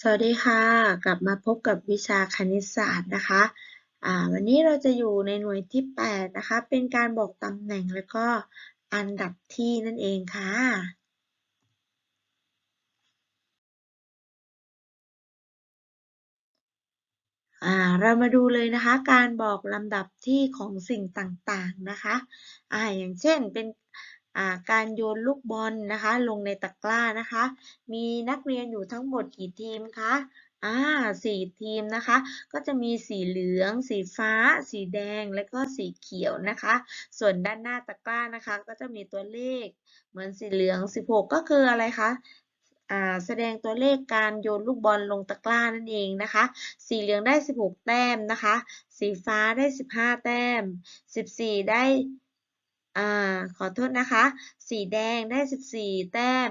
สวัสดีค่ะ กลับมาพบกับวิชาคณิตศาสตร์นะคะวันนี้เราจะอยู่ในหน่วยที่ 8 นะคะ เป็นการบอกตำแหน่งแล้วก็อันดับที่นั่นเองค่ะ เรามาดูเลยนะคะ การบอกลำดับที่ของสิ่งต่างๆนะคะออย่างเช่นเป็น การโยนลูกบอลนะคะ ลงในตะกร้านะคะ มีนักเรียนอยู่ทั้งหมดกี่ทีมคะอ่าสี่ทีมนะคะ ก็จะมีสีเหลือง สีฟ้า สีแดง และก็สีเขียวนะคะ ส่วนด้านหน้าตะกร้านะคะ ก็จะมีตัวเลข เหมือนสีเหลือง 16 ก็คืออะไรคะแสดงตัวเลขการโยนลูกบอลลงตะกร้านั่นเองนะคะ สีเหลืองได้ 16 แต้มนะคะ สีฟ้าได้ 15 แต้ม 14 ได้ อ่า ขอโทษนะคะ สีแดงได้ 14 แต้ม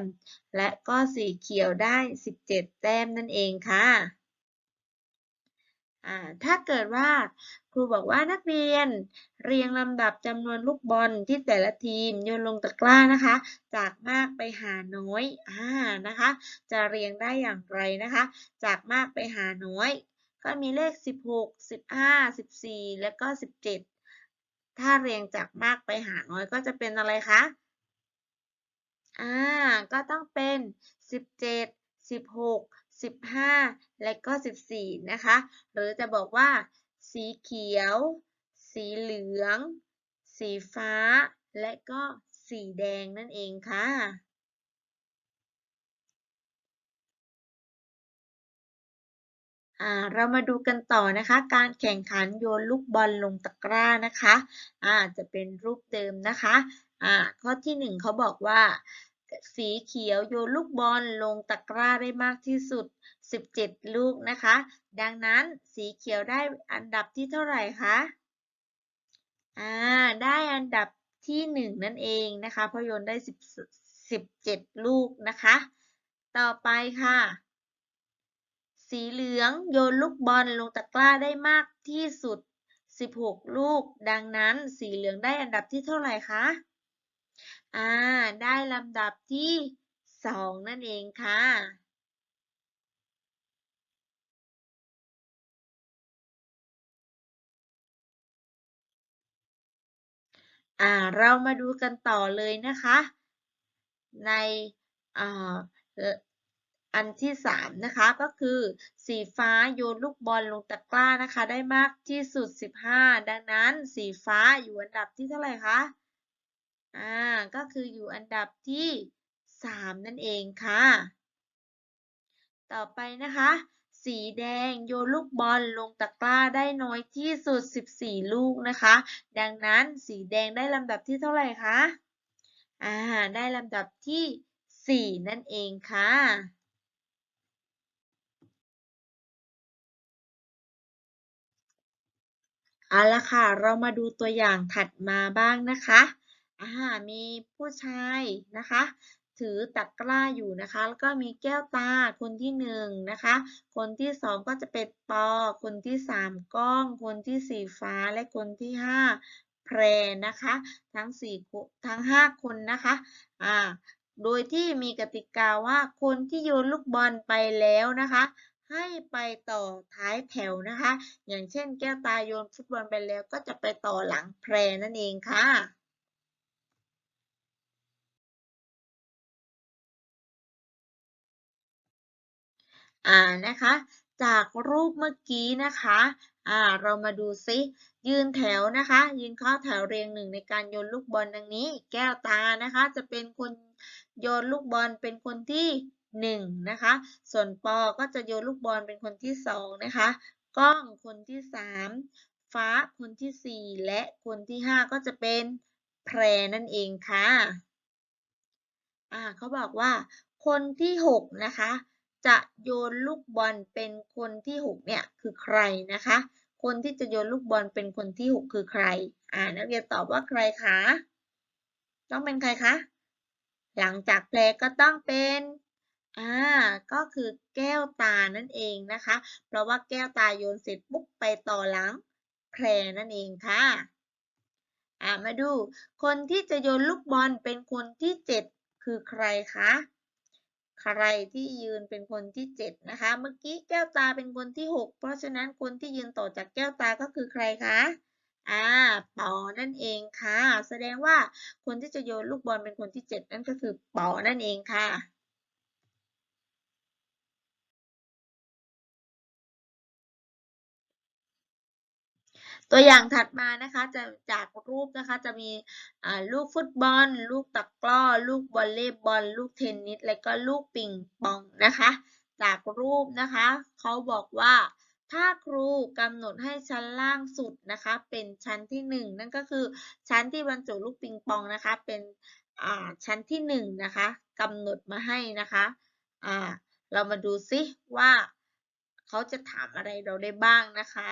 และก็สีเขียวได้ 17 แต้มนั่นเองค่ะถ้าเกิดว่าครูบอกว่านักเรียนเรียงลำดับจำนวนลูกบอลที่แต่ละทีมโยนลงตะกร้านะคะ จากมากไปหาน้อย อ่า นะคะ จะเรียงได้อย่างไรนะคะ จากมากไปหาน้อย ก็มีเลข 16 15 14 แล้วก็ 17 ถ้าเรียงจากมากไปหาน้อยก็จะเป็นอะไรคะ อ่า ก็ต้องเป็น 17 16 15 และก็ 14 นะคะ หรือจะบอกว่า สีเขียว สีเหลือง สีฟ้า และก็สีแดงนั่นเองค่ะ เรามาดูกันต่อนะคะ การแข่งขันโยนลูกบอลลงตะกร้านะคะะจะเป็นรูปเดิมนะคะะข้อที่หนึ่งเขาบอกว่า สีเขียวโยนลูกบอลลงตะกร้าได้มากที่สุด 17 ลูกนะคะ ดังนั้นสีเขียวได้อันดับที่เท่าไหร่คะอ่าได้อันดับที่ 1 นั่นเองนะคะเพราะโยนได้10 17 ลูกนะคะ ต่อไปค่ะ สีเหลืองโยนลูกบอลลงตะกร้าได้มากที่สุด 16 ลูก ดังนั้นสีเหลืองได้อันดับที่เท่าไหร่คะ อ่า ได้ลำดับที่สองนั่นเองค่ะอ่าเรามาดูกันต่อเลยนะคะ ใน อันที่สามนะคะ ก็คือ สีฟ้าโยนลูกบอลลงตะกร้านะคะ ได้มากที่สุด 15 ดังนั้น สีฟ้าอยู่อันดับที่เท่าไหร่คะ อ่า ก็คืออยู่อันดับที่ 3 นั่นเองค่ะ ต่อไปนะคะ สีแดงโยนลูกบอลลงตะกร้าได้น้อยที่สุด 14 ลูกนะคะ ดังนั้นสีแดงได้ลำดับที่เท่าไหร่คะ อ่า ได้ลำดับที่ 4 นั่นเองค่ะ เอาละค่ะ เรามาดูตัวอย่างถัดมาบ้างนะคะอ่ามีผู้ชายนะคะ ถือตะกร้าอยู่นะคะ แล้วก็มีแก้วตาคนที่หนึ่งนะคะ คนที่สองก็จะเป็นปอ คนที่สามก้อง คนที่สี่ฟ้าและคนที่ห้าแพรนะคะ ทั้งสี่ทั้งห้าคนนะคะอ่าโดยที่มีกติกาว่าคนที่โยนลูกบอลไปแล้วนะคะ ให้ไปต่อท้ายแถวนะคะ อย่างเช่นแก้วตาโยนฟุตบอลไปแล้วก็จะไปต่อหลังแพรนั่นเองค่ะอ่านะคะจากรูปเมื่อกี้นะคะอ่าเรามาดูซิยืนแถวนะคะ ยืนเข้าแถวเรียงหนึ่งในการโยนลูกบอลดังนี้ แก้วตานะคะ จะเป็นคนโยนลูกบอลเป็นคนที่ 1 นะคะ ส่วนปอก็จะโยนลูกบอลเป็นคนที่ 2 นะคะก้องคนที่ 3 ฟ้าคนที่ 4 และคนที่ 5 ก็จะเป็นแพรนั่นเองค่ะอ่าเขาบอกว่า คนที่ 6 นะคะ จะโยนลูกบอลเป็นคนที่ 6 เนี่ยคือใครนะคะ คนที่จะโยนลูกบอลเป็นคนที่ 6 คือใคร อ่านักเรียนตอบว่าใครคะต้องเป็นใครคะหลังจากแพรก็ต้องเป็น อ่าก็คือแก้วตานั่นเองนะคะ เพราะว่าแก้วตาโยนเสร็จปุ๊บไปต่อหลังแพรนั่นเองค่ะอ่ามาดู คนที่จะโยนลูกบอลเป็นคนที่7คือใครคะใครที่ยืนเป็นคนที่7นะคะ เมื่อกี้แก้วตาเป็นคนที่6เพราะฉะนั้นคนที่ยืนต่อจากแก้วตาก็คือใครคะอ่าปอนั่นเองค่ะ แสดงว่าคนที่จะโยนลูกบอลเป็นคนที่7นั่นก็คือปอนั่นเองค่ะ ตัวอย่างถัดมานะคะจะจากรูปนะคะจะมีลูกฟุตบอล ลูกตะกร้อ ลูกวอลเลย์บอล ลูกเทนนิส และก็ลูกปิงปองนะคะ จากรูปนะคะเขาบอกว่าถ้าครูกำหนดให้ชั้นล่างสุดนะคะ เป็นชั้นที่หนึ่งนั่นก็คือชั้นที่บรรจุลูกปิงปองนะคะ เป็นอ่าชั้นที่หนึ่งนะคะกำหนดมาให้นะคะอ่าเรามาดูซิว่าเขาจะถามอะไรเราได้บ้างนะคะ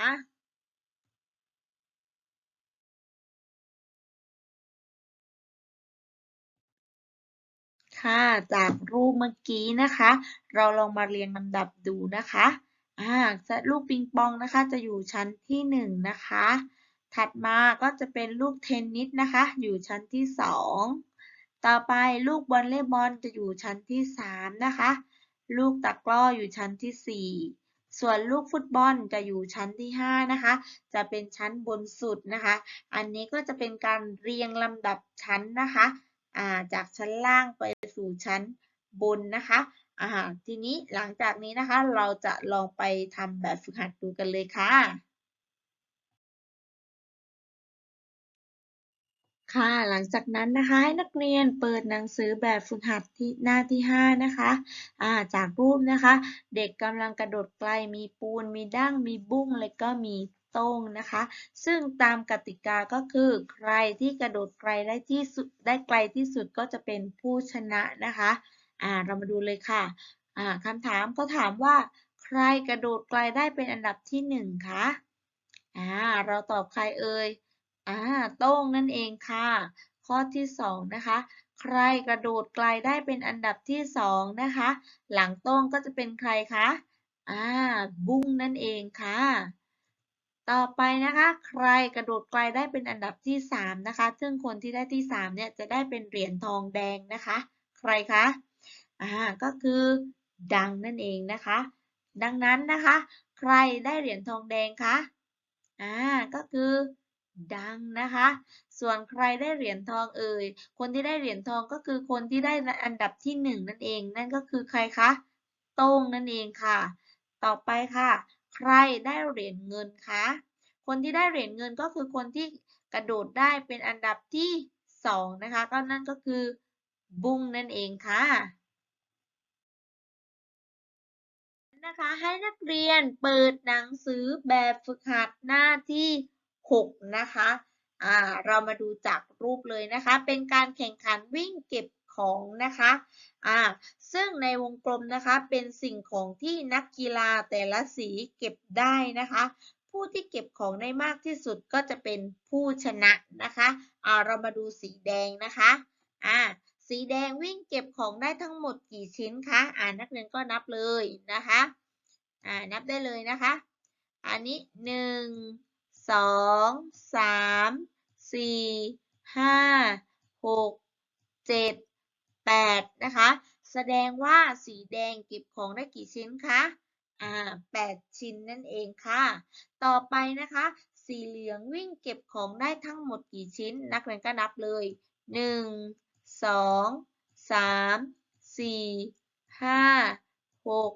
ค่ะ จากรูปเมื่อกี้นะคะ เราลองมาเรียงลำดับดูนะคะอ่าลูกปิงปองนะคะ จะอยู่ชั้นที่หนึ่งนะคะ ถัดมาก็จะเป็นลูกเทนนิสนะคะ อยู่ชั้นที่สองต่อไปลูกวอลเลย์บอลจะอยู่ชั้นที่สามนะคะ ลูกตะกร้ออยู่ชั้นที่สี่ส่วนลูกฟุตบอลจะอยู่ชั้นที่ห้านะคะ จะเป็นชั้นบนสุดนะคะ อันนี้ก็จะเป็นการเรียงลำดับชั้นนะคะ จากชั้นล่างไปสู่ชั้นบนนะคะอ่าทีนี้หลังจากนี้นะคะ เราจะลองไปทำแบบฝึกหัดดูกันเลยค่ะ ค่ะ หลังจากนั้นนะคะให้นักเรียนเปิดหนังสือแบบฝึกหัดที่หน้าที่ 5 นะคะอ่าจากรูปนะคะ เด็กกำลังกระโดดไกลมีปูน มีดั้งมีบุ้ง และก็มี ต้งนะคะ ซึ่งตามกติกาก็คือใครที่กระโดดไกลได้ที่สุดได้ไกลที่สุดก็จะเป็นผู้ชนะนะคะอ่าเรามาดูเลยค่ะอ่าคำถามก็ถามว่า ใครกระโดดไกลได้เป็นอันดับที่หนึ่งคะอ่าเราตอบใครเอ่ยอ่าโต้งนั่นเองค่ะ ข้อที่สองนะคะใครกระโดดไกลได้เป็นอันดับที่สองนะคะ หลังโต้งก็จะเป็นใครคะอ่าบุ้งนั่นเองค่ะ ต่อไปนะคะ ใครกระโดดไกลได้เป็นอันดับที่สามนะคะ ซึ่งคนที่ได้ที่สามเนี่ยจะได้เป็นเหรียญทองแดงนะคะ ใครคะอ่าก็คือดังนั่นเองนะคะ ดังนั้นนะคะ ใครได้เหรียญทองแดงคะอ่าก็คือดังนะคะ ส่วนใครได้เหรียญทองเอ่ย คนที่ได้เหรียญทองก็คือคนที่ได้อันดับที่หนึ่งนั่นเอง นั่นก็คือใครคะ โต้งนั่นเองค่ะ ต่อไปค่ะ ใครได้เหรียญเงินคะ คนที่ได้เหรียญเงินก็คือคนที่กระโดดได้เป็นอันดับที่สองนะคะ ก็นั่นก็คือบุ้งนั่นเองค่ะนะคะให้นักเรียนเปิดหนังสือแบบฝึกหัดหน้าที่ 6 นะคะ อ่า เรามาดูจากรูปเลยนะคะ เป็นการแข่งขันวิ่งเก็บ ของนะคะอ่าซึ่งในวงกลมนะคะเป็นสิ่งของที่นักกีฬาแต่ละสีเก็บได้นะคะ ผู้ที่เก็บของได้มากที่สุดก็จะเป็นผู้ชนะนะคะอ่าเรามาดูสีแดงนะคะอ่าสีแดงวิ่งเก็บของได้ทั้งหมดกี่ชิ้นคะอ่านักเรียนก็นับเลยนะคะอ่านับได้เลยนะคะ อันนี้หนึ่งสองสามสี่ห้าหกเจ็ด แปดนะคะ แสดงว่าสีแดงเก็บของได้กี่ชิ้นคะอ่าแปดชิ้นนั่นเองค่ะ ต่อไปนะคะ สีเหลืองวิ่งเก็บของได้ทั้งหมดกี่ชิ้น นักเรียนก็นับเลยหนึ่งสองสามสี่ห้าหก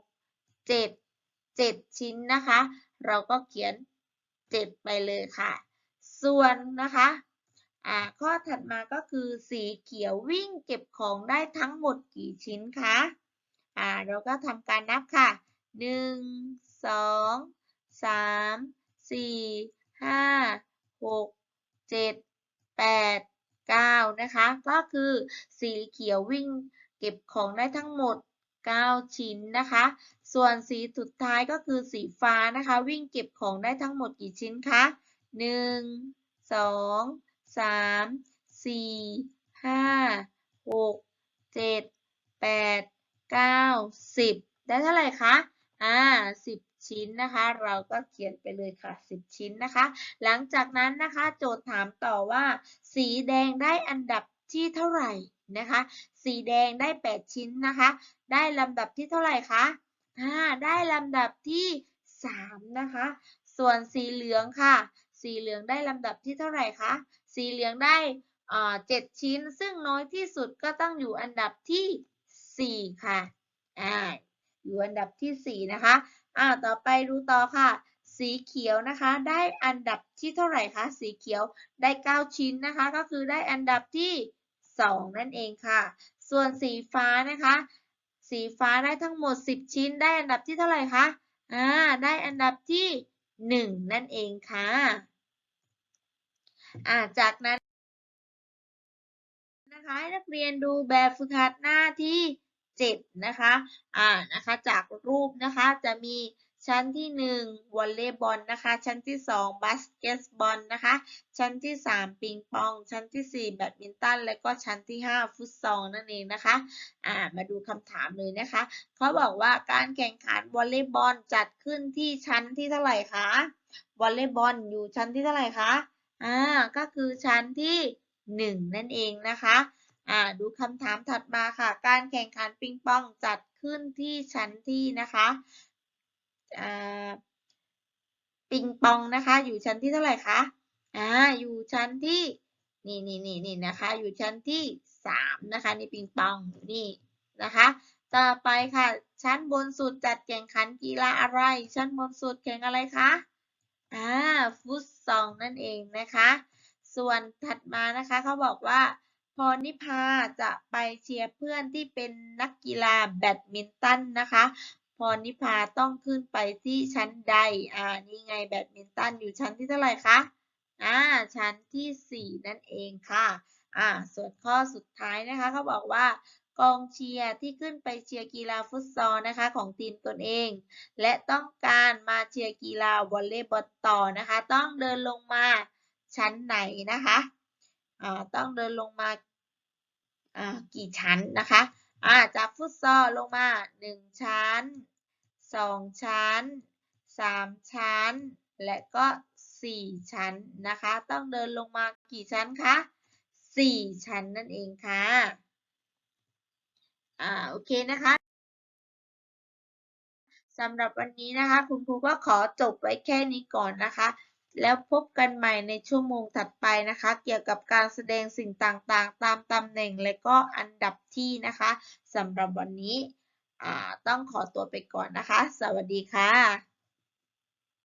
เจ็ดเจ็ดชิ้นนะคะ เราก็เขียนเจ็ดไปเลยค่ะ ส่วนนะคะ อ่าข้อถัดมาก็คือสีเขียววิ่งเก็บของได้ทั้งหมดกี่ชิ้นคะอ่าเราก็ทำการนับค่ะหนึ่งสองสามสี่ห้าหกเจ็ดแปดเก้านะคะ ก็คือสีเขียววิ่งเก็บของได้ทั้งหมด 9 ชิ้นนะคะ ส่วนสีสุดท้ายก็คือสีฟ้านะคะ วิ่งเก็บของได้ทั้งหมดกี่ชิ้นคะ 1 2 3 4 5 6 7 8 9 10ได้เท่าไหร่คะ อ่า10ชิ้นนะคะ เราก็เขียนไปเลยค่ะ 10 ชิ้นนะคะ หลังจากนั้นนะคะ โจทย์ถามต่อว่า สีแดงได้อันดับที่เท่าไหร่นะคะ สีแดงได้ 8 ชิ้นนะคะ ได้ลำดับที่เท่าไหร่คะอ่าได้ลำดับที่ 3 นะคะ ส่วนสีเหลืองค่ะ สีเหลืองได้ลำดับที่เท่าไหร่คะ สีเหลืองได้อ่า7ชิ้น ซึ่งน้อยที่สุดก็ต้องอยู่อันดับที่ 4 ค่ะ อ่า อยู่อันดับที่ 4 นะคะ อ่า ต่อไปดูต่อค่ะ สีเขียวนะคะ ได้อันดับที่เท่าไหร่คะ สีเขียวได้ 9 ชิ้นนะคะ ก็คือได้อันดับที่ 2 นั่นเองค่ะ ส่วนสีฟ้านะคะ สีฟ้าได้ทั้งหมด 10 ชิ้น ได้อันดับที่เท่าไหร่คะ อ่า ได้อันดับที่ 1 นั่นเองค่ะ อ่าจากนั้นนะคะให้นักเรียนดูแบบฝึกหัดหน้าที่7นะคะอ่านะคะจากรูปนะคะจะมีชั้นที่1วอลเลย์บอลนะคะ ชั้นที่2บาสเกตบอลนะคะ ชั้นที่ 3 ปิงปอง ชั้นที่ 4 แบดมินตัน และก็ชั้นที่ 5 ฟุตซอลนั่นเองนะคะอ่ามาดูคำถามเลยนะคะ เขาบอกว่าการแข่งขันวอลเลย์บอลจัดขึ้นที่ชั้นที่เท่าไหร่คะ วอลเลย์บอลอยู่ชั้นที่เท่าไหร่คะ อ่าก็คือชั้นที่ 1 นั่นเองนะคะอ่าดูคำถามถัดมาค่ะ การแข่งขันปิงปองจัดขึ้นที่ชั้นที่นะคะอ่าปิงปองนะคะอยู่ชั้นที่เท่าไหร่คะอ่าอยู่ชั้นที่นี่นี่นี่นี่นะคะ อยู่ชั้นที่3นะคะนี่ปิงปองนี่นะคะ ต่อไปค่ะ ชั้นบนสุดจัดแข่งขันกีฬาอะไร ชั้นบนสุดแข่งอะไรคะ อ่าฟุตซอลนั่นเองนะคะ ส่วนถัดมานะคะเขาบอกว่าพรนิพาจะไปเชียร์เพื่อนที่เป็นนักกีฬาแบดมินตันนะคะพรนิพาต้องขึ้นไปที่ชั้นใด อ่า นี่ไงแบดมินตันอยู่ชั้นที่เท่าไหร่คะ อ่า ชั้นที่ 4 นั่นเองค่ะ อ่า ส่วนข้อสุดท้ายนะคะเขาบอกว่า กองเชียร์ที่ขึ้นไปเชียร์กีฬาฟุตซอลนะคะของทีมตนเอง และต้องการมาเชียร์กีฬาวอลเลย์บอลต่อนะคะ ต้องเดินลงมาชั้นไหนนะคะอ่าต้องเดินลงมาอ่ากี่ชั้นนะคะอ่าจากฟุตซอลลงมา 1 ชั้น 2 ชั้น 3 ชั้น และก็ 4 ชั้นนะคะ ต้องเดินลงมากี่ชั้นคะ4ชั้นนั่นเองค่ะ อ่าโอเคนะคะสำหรับวันนี้นะคะ คุณครูก็ขอจบไว้แค่นี้ก่อนนะคะ แล้วพบกันใหม่ในชั่วโมงถัดไปนะคะ เกี่ยวกับการแสดงสิ่งต่างๆ ตามตำแหน่งและก็อันดับที่นะคะสำหรับวันนี้อ่าต้องขอตัวไปก่อนนะคะ สวัสดีค่ะ